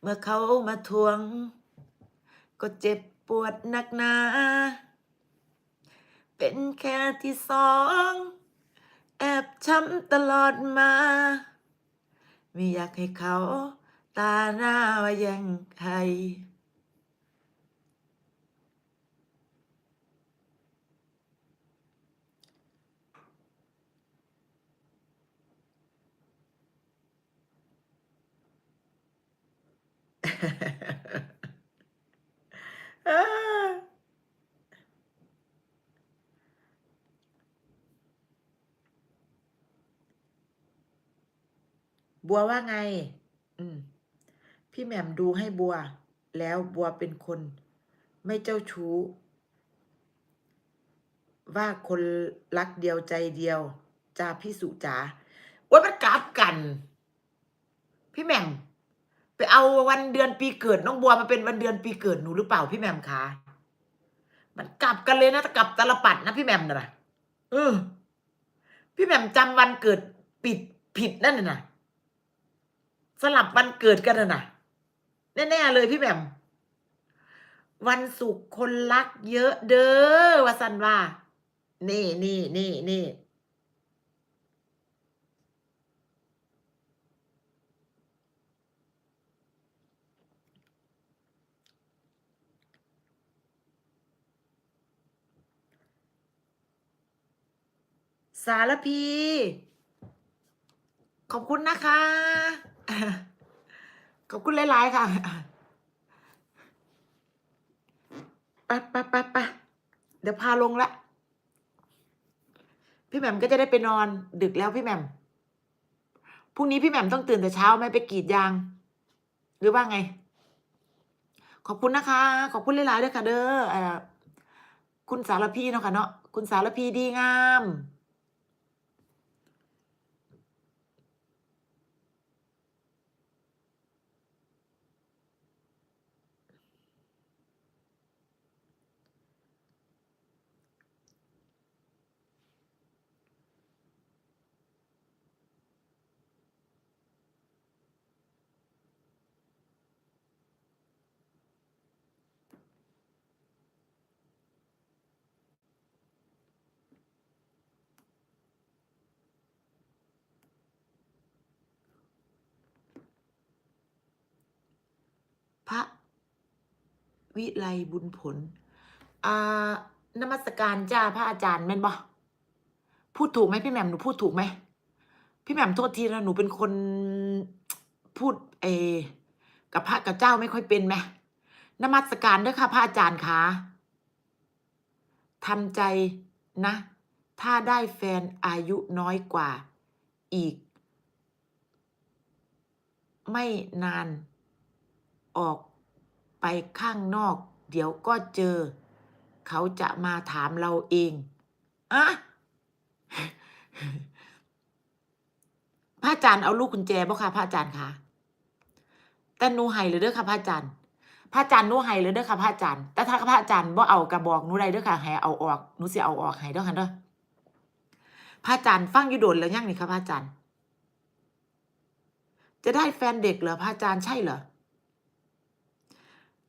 เมื่อเขามาทวง ก็เจ็บปวดหนักหนา เป็นแค่ที่สอง แอบช้ำตลอดมา ไม่อยากให้เขา ตาหน้าว่าแยังใคร บัวว่าไง อืม พี่แหม่มดูให้บัว แล้วบัวเป็นคน ไม่เจ้าชู้ ว่าคนรักเดียวใจเดียวจาพี่สุจ๋าว่ามันกลับกัน พี่แหม่ม ไปเอาวันเดือนปีเกิดน้องบัวมาเป็นวันเดือนปีเกิดหนูหรือเปล่าพี่แหม่มคะมันกลับกันเลยนะกลับตลปัดนะพี่แหม่มน่ะเออ พี่แหม่มจำวันเกิดปิดผิดนั่นน่ะสลับวันเกิดกันน่ะแน่ๆเลยพี่แหม่มวันศุกร์คนรักเยอะเด้อวาสันว่า นี่นี่นี่นี่ สารพี ขอบคุณนะคะ ขอบคุณหลาย ๆ ค่ะไปไปไปไปเดี๋ยวพาลงละ พี่แหม่มก็จะได้ไปนอน ดึกแล้วพี่แหม่มพรุ่งนี้พี่แหม่มต้องตื่นแต่เช้าไหมไปกรีดยาง หรือว่าไง ขอบคุณนะคะ ขอบคุณหลาย ๆ ด้วยค่ะ เด้อคุณสารพีเนาะค่ะเนาะคุณสารพีดีงาม พระวิไลบุญผล อ่านมัสการจ้าพระอาจารย์แม่นบ่พูดถูกไหมพี่แหม่มหนูพูดถูกไหมพี่แหม่มโทษทีนะหนูเป็นคนพูดเออกับพระกับเจ้าไม่ค่อยเป็นไหมนมัสการด้วยค่ะพระอาจารย์คะทำใจนะ ถ้าได้แฟนอายุน้อยกว่าอีก ไม่นาน ออกไปข้างนอก เดี๋ยวก็เจอ เขาจะมาถามเราเองอะพระอาจารย์เอาลูกกุญแจบ่ค่ะพระอาจารย์คะแต่หนูให้เลยเด้อค่ะพระอาจารย์ พระอาจารย์หนูให้เลยเด้อค่ะพระอาจารย์ แต่ถ้าพระอาจารย์บ่เอากระบอกหนูได้เด้อค่ะให้เอาออกหนูสิเอาออกให้เด้อค่ะเด้อพระอาจารย์ฟังอยู่โดนแล้วยังนี่ค่ะพระอาจารย์ จะได้แฟนเด็กเหรอพระอาจารย์ใช่เหรอ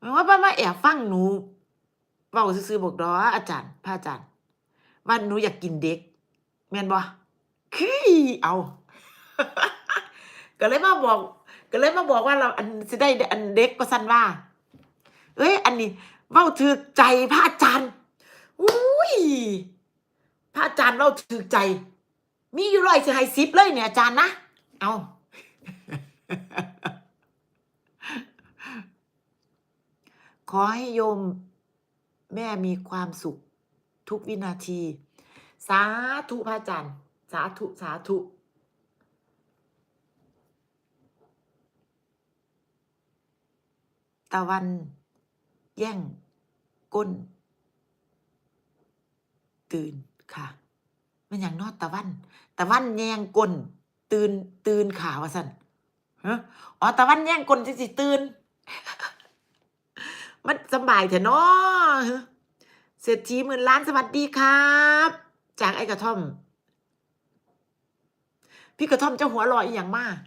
มายว่าป้ามาแอบฟังหนูเว้าซื่อๆบอกดออาจารย์พระอาจารย์ว่าหนูอยากกินเด็ก แม่นบ่คือเอา ก็เลยมาบอก ก็เลยมาบอกว่าเราอันสิได้อันเด็กก็สั่นว่า เอ้ย อันนี้เว้าถือใจพระอาจารย์อุ้ยพระอาจารย์เว้าถือใจ มีอยู่ร้อยสิให้สิบเลยเนี่ยอาจารย์นะ เอา ขอให้โยมแม่มีความสุขทุกวินาที สาธุพระอาจารย์ สาธุ สาธุตะวัน แย่ง ก้น ตื่นค่ะ มันอย่างนอดตะวัน ตะวันแย่งก้น ตื่น ตื่นขาวะสันฮะอ๋อตะวันแย่งก้นจะสิตื่น มันสบายเถอะเนาะเศรษฐีหมื่นล้านสวัสดีครับ จากไอ้กระท่อม พี่กระท่อมเจ้าหัวลอยอหย่างมาก